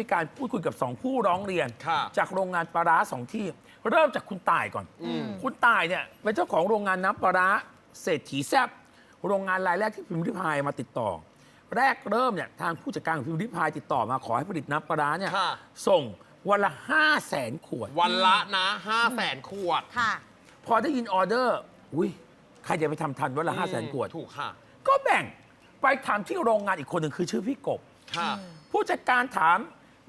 มีการพูดคุยกับสองผู้ร้องเรียน ค่ะจากโรงงานปลาร้าสองที่ เริ่มจากคุณตายก่อน อืม คุณตายเนี่ยเป็นเจ้าของโรงงานน้ำปลาร้าเศรษฐีแซบโรงงานรายแรกที่พิมพ์ริพายมาติดต่อ แรกเริ่มเนี่ยทางผู้จัดการของพิมพ์ริพายติดต่อมาขอให้ผลิตน้ำปลาร้าเนี่ยค่ะ ส่งวันละ5 0 0แสนขวด วันละนะห้าแสนขวดค่ะ พอได้ยินออเดอร์ อุ้ยใครจะไปทำทันวันละ5 0 0แสนขวด ถูกค่ะ ก็แบ่งไปทำที่โรงงานอีกคนหนึ่งคือชื่อพี่กบ ค่ะ ผู้จัดการถาม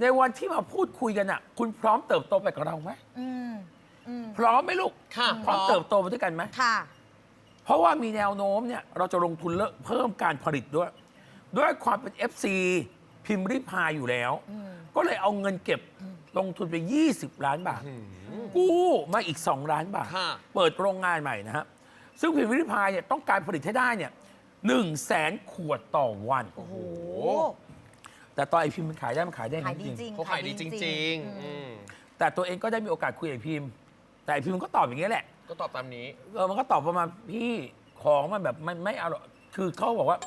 ในวันที่มาพูดคุยกันอะ คุณพร้อมเติบโตไปกับเราไหมอืมอืม พร้อมไหมลูกค่ะพร้อมพร้อม เติบโตไปด้วยกันไหม ค่ะ เพราะว่ามีแนวโน้มเนี่ยเราจะลงทุนเลเพิ่มการผลิตด้วย ด้วยความเป็น FC พิมพ์ริพายอยู่แล้ว อืม ก็เลยเอาเงินเก็บลงทุนไป 20 ล้านบาทอืมกู้มาอีก 2 ล้านบาท ค่ะ เปิดโรงงานใหม่นะฮะซึ่งพิมพ์ริพายเนี่ยต้องการผลิตให้ได้เนี่ยหนึ่งแสนขวดต่อวัน โอ้โห แต่ตอนไอพิมพ์มันขายได้มันขายได้ขายดีจริงจริงเขาขายดีจริงๆอือืมมๆแต่ตัวเองก็ได้มีโอกาสคุยกับไอพิมพ์ แต่ไอพิมพ์มันก็ตอบอย่างเงี้ยแหละ ก็ตอบตามนี้ เออมันก็ตอบประมาณพี่ของมันแบบมันไม่อร่อยคือเขาบอกว่า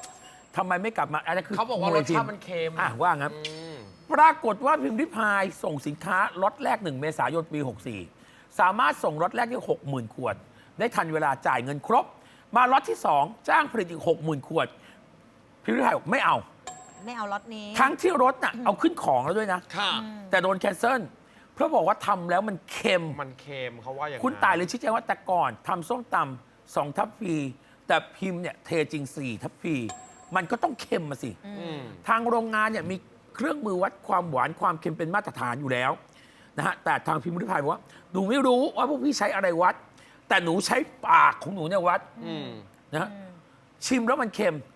ทำไมไม่กลับมาอันนั้นคือเขาบอกว่ารสชาติมันเค็ม อะว่างั้น อืม ปรากฏว่าพิมพ์ริพายส่งสินค้าล็อตแรก 1 เมษายนปี 64 สามารถส่งล็อตแรกได้60,000 ขวด ได้ทันเวลาจ่ายเงินครบ มาล็อตที่ 2 จ้างผลิตอีก 60,000 ขวด พิมพ์ริพายบอกไม่เอา ไม่เอาล็อตนี้ ทั้งที่รถน่ะเอาขึ้นของแล้วด้วยนะ ค่ะอืมแต่โดนแคนเซิลเพราะบอกว่าทำแล้วมันเค็ม มันเค็มเขาว่าอย่างนั้นคุณตายเลยชี้แจงว่าแต่ก่อนทำส้มตำสองทัพพี แต่พิมพ์เนี่ยเทจริง4ทัพพี มันก็ต้องเค็มมาสิ อืม ทางโรงงานเนี่ยมีเครื่องมือวัดความหวานความเค็มเป็นมาตรฐานอยู่แล้วนะฮะแต่ทางพิมพ์ริพายบอกว่าหนูไม่รู้ว่าพวกพี่ใช้อะไรวัด แต่หนูใช้ปากของหนูเนี่ยวัดอืม นะฮะอืมชิมแล้วมันเค็มอืม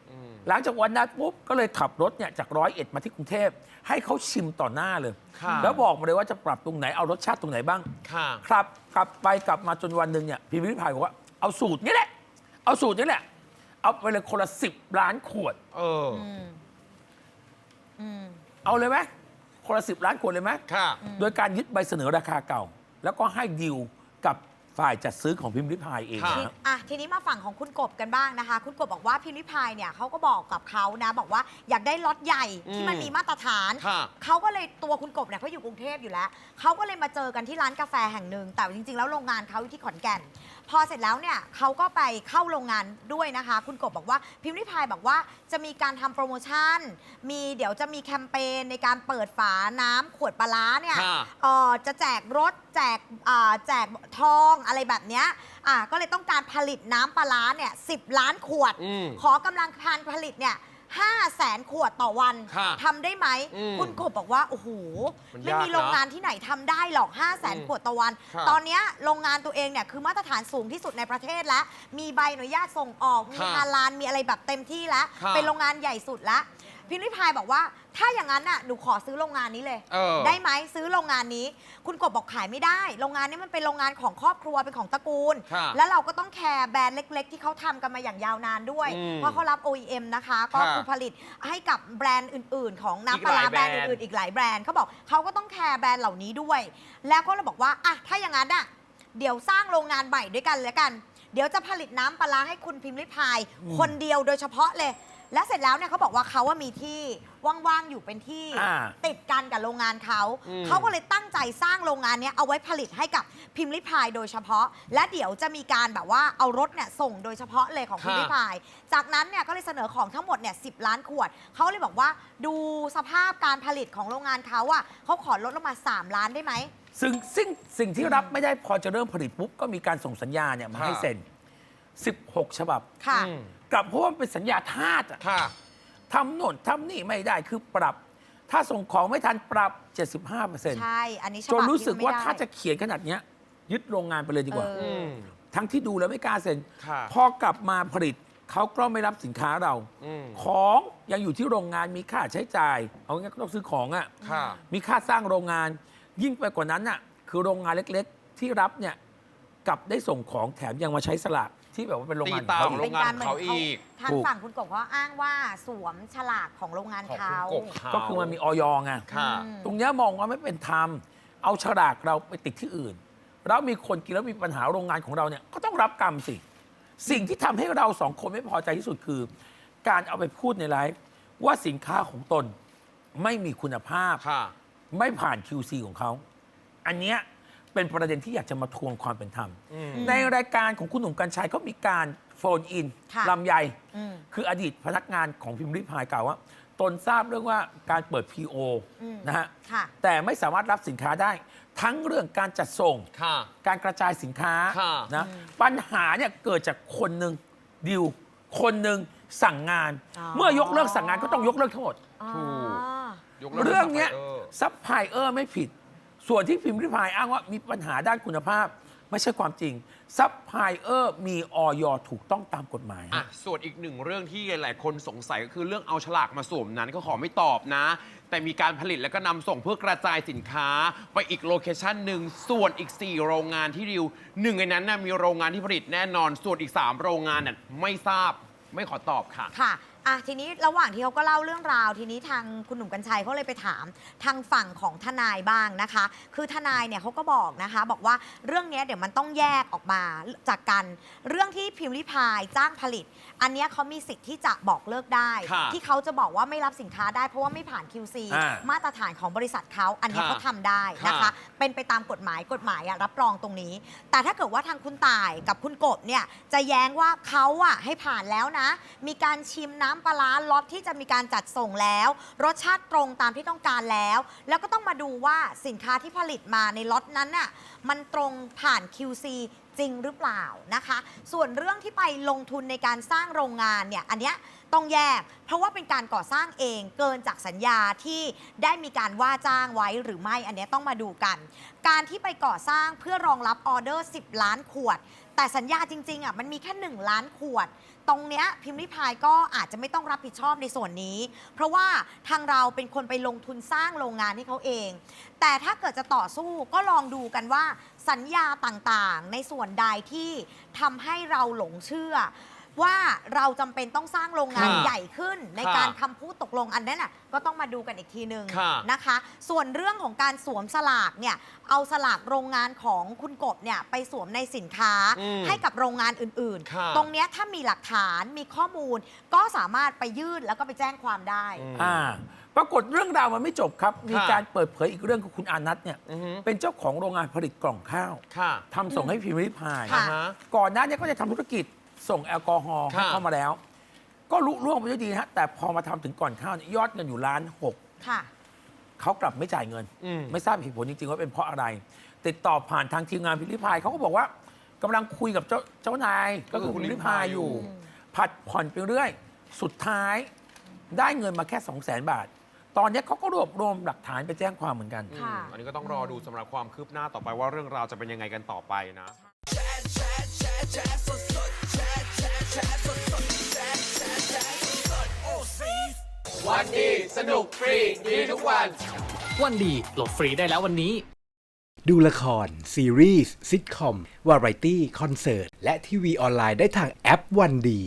หลังจากวันนั้นปุ๊บก็เลยขับรถเนี่ยจากร้อยเอ็ดมาที่กรุงเทพให้เขาชิมต่อหน้าเลย ค่ะแล้วบอกมาเลยว่าจะปรับตรงไหนเอารสชาติตรงไหนบ้างค่ะ ครับกลับไปกลับมาจนวันหนึ่งเนี่ยพิมพ์ริพายบอกว่าเอาสูตรนี้แหละ เอาสูตรนี้แหละ เอาไปเลยคนละสิบล้านขวด เอออืมอืม เอาเลยไหมคนละสิบล้านขวดเลยไหมค่ะ โดยการยึดใบเสนอราคาเก่า แล้วก็ให้ดีลกับ ฝ่ายจัดซื้อของพิมพ์ริพายเองค่ะทีนะอะทีนี้มาฝั่งของคุณกบกันบ้างนะคะ คุณกบบอกว่าพิมพ์ริพายเนี่ยเขาก็บอกกับเขานะ บอกว่าอยากได้ล็อตใหญ่ที่มันอืมมีมาตรฐาน ค่ะ เขาก็เลยตัวคุณกบเนี่ยเขาอยู่กรุงเทพอยู่แล้ว เขาก็เลยมาเจอกันที่ร้านกาแฟแห่งหนึ่ง แต่จริงๆ แล้วโรงงานเขาอยู่ที่ขอนแก่น พอเสร็จแล้วเนี่ยเขาก็ไปเข้าโรงงานด้วยนะคะ คุณกบบอกว่าพิมพ์ริพายบอกว่าจะมีการทำโปรโมชั่น มีเดี๋ยวจะมีแคมเปญในการเปิดฝาน้ำขวดปลาร้าเนี่ยค่ะ เอ่อจะแจกรถแจกอ่าแจกทองอะไรแบบเนี้ยอะก็เลยต้องการผลิตน้ำปลาร้าเนี่ยสิล้านขวด อืม ขอกำลังการผลิตเนี่ย ห้าแสนขวดต่อวันค่ะทำได้ไหม อืมคุณกบบอกว่า โอ้โห มันไม่ยากมีโรงงานที่ไหนทำได้หรอก5 0 0แสนอืมขวดต่อวันค่ะตอนเนี้ยโรงงานตัวเองเนี่ยคือมาตรฐานสูงที่สุดในประเทศแล้ว มีใบอนุญาตส่งออก มีค่ะฮาลานมีอะไรแบบเต็มที่แล้ว ค่ะ เป็นโรงงานใหญ่สุดแล้ว พิมพ์ริพายบอกว่า ถ้าอย่างนั้นน่ะหนูขอซื้อโรงงานนี้เลย เออ ได้ไหมซื้อโรงงานนี้ คุณกบบอกขายไม่ได้ โรงงานนี้มันเป็นโรงงานของครอบครัวเป็นของตระกูล ค่ะแล้วเราก็ต้องแคร์แบรนด์เล็ก ๆ ที่เขาทำกันมาอย่างยาวนานด้วย อืมเพราะเขารับ OEM นะคะ ก็ค่ะคือผลิตให้กับแบรนด์อื่น ๆ ของอีกน้ำปลาร้าหลายแบรนด์แบรนด์ อื่นๆอีกหลายแบรนด์เขาบอกเขาก็ต้องแคร์แบรนด์เหล่านี้ด้วย แล้วก็เลยบอกว่าอะถ้าอย่างนั้นอะเดี๋ยวสร้างโรงงานใหม่ด้วยกันแล้วกัน เดี๋ยวจะผลิตน้ำปลาร้าให้คุณพิมพ์ริพายอืมคนเดียวโดยเฉพาะเลย และเสร็จแล้วเนี่ยเขาบอกว่าเขาว่ามีที่ว่างๆอยู่เป็นที่อ่าติดกันกับโรงงานเขาอืม เขาก็เลยตั้งใจสร้างโรงงานเนี้ยเอาไว้ผลิตให้กับพิมพ์ริพายโดยเฉพาะ และเดี๋ยวจะมีการแบบว่าเอารถเนี่ยส่งโดยเฉพาะเลยของพิมพ์ริพาย จากนั้นเนี่ยก็เลยเสนอของทั้งหมดเนี่ยสิล้านขวดเขาเลยบอกว่าดูสภาพการผลิตของโรงงานเขาอะเขาขอลดลงมา 3 ล้านได้ไหม ซึ่งสิ่งสิ่งที่รับไม่ได้พอจะเริ่มผลิตปุ๊บก็มีการส่งสัญญาเนี่ยมาให้ค่ะ เซ็น 16 ฉบับ ค่ะ อืมกลับเพราะว่ามันเป็นสัญญาทาสอะค่ะ ทำโน่นทำนี่ไม่ได้คือปรับ ถ้าส่งของไม่ทันปรับ 75%ใช่ อันนี้ฉจนบับรู้สึกที่ว่าไม่ได้ ถ้าจะเขียนขนาดเนี้ยยึดโรงงานไปเลยดีกว่า เอ อืม ทั้งที่ดูแล้วไม่กล้าเซ็น ค่ะพอกลับมาผลิตเขาก็ไม่รับสินค้าเรา อืม ของยังอยู่ที่โรงงานมีค่าใช้จ่าย เอางั้นก็ต้องซื้อของอะ่ะ ค่ะ มีค่าสร้างโรงงาน ยิ่งไปกว่านั้นน่ะ คือโรงงานเล็กๆ ที่รับเนี่ยกลับได้ส่งของแถมยังมาใช้สลาก ที่แบบว่าเป็นโรงงานตีตาเขาของอีโรกงงานเขาอีกทางถูกฝั่งคุณกบเขาอ้างว่าสวมฉลากของโรงงานของเขาคุณกบเขาก็คือมันมีออยไง ค่ะ อืม ตรงเนี้ยมองว่าไม่เป็นธรรม เอาฉลากเราไปติดที่อื่น แล้วมีคนกินแล้วมีปัญหาโรงงานของเราเนี่ยก็ต้องรับกรรมสิ สิ่งที่ทำให้เราสองคนไม่พอใจที่สุดคือ การเอาไปพูดในไลฟ์ว่าสินค้าของตนไม่มีคุณภาพ ค่ะ ไม่ผ่าน QC ของเขา อันเนี้ย เป็นประเด็นที่อยากจะมาทวงความเป็นธรรม ในรายการของคุณหนุ่มกัญชัยเขามีการโฟนอินค่ะลำไย อืม คืออดีตพนักงานของพิมพ์ริพายกล่าวว่า ตนทราบเรื่องว่าการเปิด PO อืมนะฮะ ค่ะ แต่ไม่สามารถรับสินค้าได้ ทั้งเรื่องการจัดส่ง ค่ะ การกระจายสินค้าค่ะ นะปัญหาเนี่ยเกิดจากคนหนึ่งดิว คนหนึ่งสั่งงาน อ๋อ เมื่อยกเลิกสั่งงานก็ต้องยกเลิกทั้งหมด อ๋อถูกยกลิกเรื่องเนี้ยซัพพลายอร์ซัพพลายเออร์ไม่ผิด ส่วนที่พิมพ์ริพายอ้างว่ามีปัญหาด้านคุณภาพ ไม่ใช่ความจริงซัพพลายเออร์มีออยถูกต้องตามกฎหมายอะ ส่วนอีกหนึ่งเรื่องที่หลายๆคนสงสัยก็คือเรื่องเอาฉลากมาสวมนั้นก็ขอไม่ตอบนะ แต่มีการผลิตแล้วก็นำส่งเพื่อกระจายสินค้า ไปอีกโลเคชันหนึ่งส่วนอีก 4 โรงงานที่ดิวหนึ่งในนั้นนะมีโรงงานที่ผลิตแน่นอน ส่วนอีก 3 โรงงานน่ะไม่ทราบไม่ขอตอบค่ะ ค่ะ อะทีนี้ระหว่างที่เขาก็เล่าเรื่องราว ทีนี้ทางคุณหนุ่มกัญชัยเขาเลยไปถามทางฝั่งของทนายบ้างนะคะ คือทนายเนี่ยเขาก็บอกนะคะ บอกว่าเรื่องเนี้ยเดี๋ยวมันต้องแยกออกมาจากกัน เรื่องที่พิมพ์ริพายจ้างผลิต อันเนี้ยเขามีสิทธิ์ที่จะบอกเลิกได้ ค่ะที่เขาจะบอกว่าไม่รับสินค้าได้เพราะว่าไม่ผ่าน QC อ่ามาตรฐานของบริษัทเขาอันเนี้ยค่ะเขาทำได้นะคะ ค่ะ เป็นไปตามกฎหมายกฎหมายอะรับรองตรงนี้ แต่ถ้าเกิดว่าทางคุณต่ายกับคุณกบเนี่ยจะแย้งว่าเขาอะให้ผ่านแล้วนะ มีการชิมน้ำปลาร้าล็อตที่จะมีการจัดส่งแล้ว รสชาติตรงตามที่ต้องการแล้ว แล้วก็ต้องมาดูว่าสินค้าที่ผลิตมาในล็อตนั้นน่ะมันตรงผ่าน QC จริงหรือเปล่านะคะ ส่วนเรื่องที่ไปลงทุนในการสร้างโรงงานเนี่ยอันเนี้ยต้องแยก เพราะว่าเป็นการก่อสร้างเองเกินจากสัญญาที่ได้มีการว่าจ้างไว้หรือไม่อันเนี้ยต้องมาดูกัน การที่ไปก่อสร้างเพื่อรองรับออเดอร์ 10 ล้านขวด แต่สัญญาจริงๆอะมันมีแค่ 1 ล้านขวด ตรงเนี้ยพิมพ์ริพายก็อาจจะไม่ต้องรับผิดชอบในส่วนนี้ เพราะว่าทางเราเป็นคนไปลงทุนสร้างโรงงานให้เขาเองแต่ถ้าเกิดจะต่อสู้ก็ลองดูกันว่าสัญญาต่างๆ ในส่วนใดที่ทำให้เราหลงเชื่อ ว่าเราจำเป็นต้องสร้างโรงงานค่ะใหญ่ขึ้น ในค่ะการคำพูดตกลงอันนั้นน่ะก็ต้องมาดูกันอีกทีหนึ่งค่ะ นะคะ ส่วนเรื่องของการสวมสลากเนี่ยเอาสลากโรงงานของคุณกบเนี่ยไปสวมในสินค้าอืมให้กับโรงงานอื่นค่ะ ๆ ตรงเนี้ยถ้ามีหลักฐานมีข้อมูลก็สามารถไปยื่นแล้วก็ไปแจ้งความได้อืมอ่า ปรากฏเรื่องราวมันไม่จบครับ มีค่ะการเปิดเผยอีกเรื่องคือคุณอานัทเนี่ยอือฮึเป็นเจ้าของโรงงานผลิตกล่องข้าวค่ะทำส่งให้พิมพ์ริพายค่ะอ่าฮะก่อนหน้านี้ก็จะทำธุรกิจส่งแอลกอฮอล์ให้ค่ะเข้ามาแล้ว ก็ลุล่วงไปด้วยดีนะฮะแต่พอมาทำถึงก่อนข้าวเนี่ยยอดเงินอยู่ล้านหกค่ะเขากลับไม่จ่ายเงินอืมไม่ทราบเหตุผลจริงๆว่าเป็นเพราะอะไร ติดต่อผ่านทางทีมงานพิมพ์ริพายเขาก็บอกว่ากำลังคุยกับเจ้าเจ้านายก็คือเออคุคุณณพิมพ์ริพายอยู่อืมผัดผ่อนไปเรื่อย สุดท้ายได้เงินมาแค่2 0 0 0 0 0บาท ตอนนี้เขาก็รวบรวมหลักฐานไปแจ้งความเหมือนกันค่ะอืมอันนี้ก็ต้องรอดูสำหรับความคืบหน้าต่อไปว่าเรื่องราวจะเป็นยังไงกันต่อไปนะ วันดีสนุกฟรีดีทุกวัน วันดีโหลดฟรีได้แล้ววันนี้ ดูละคร ซีรีส์ซิทคอม วาไรตี้ คอนเสิร์ต และทีวีออนไลน์ได้ทางแอปวันดี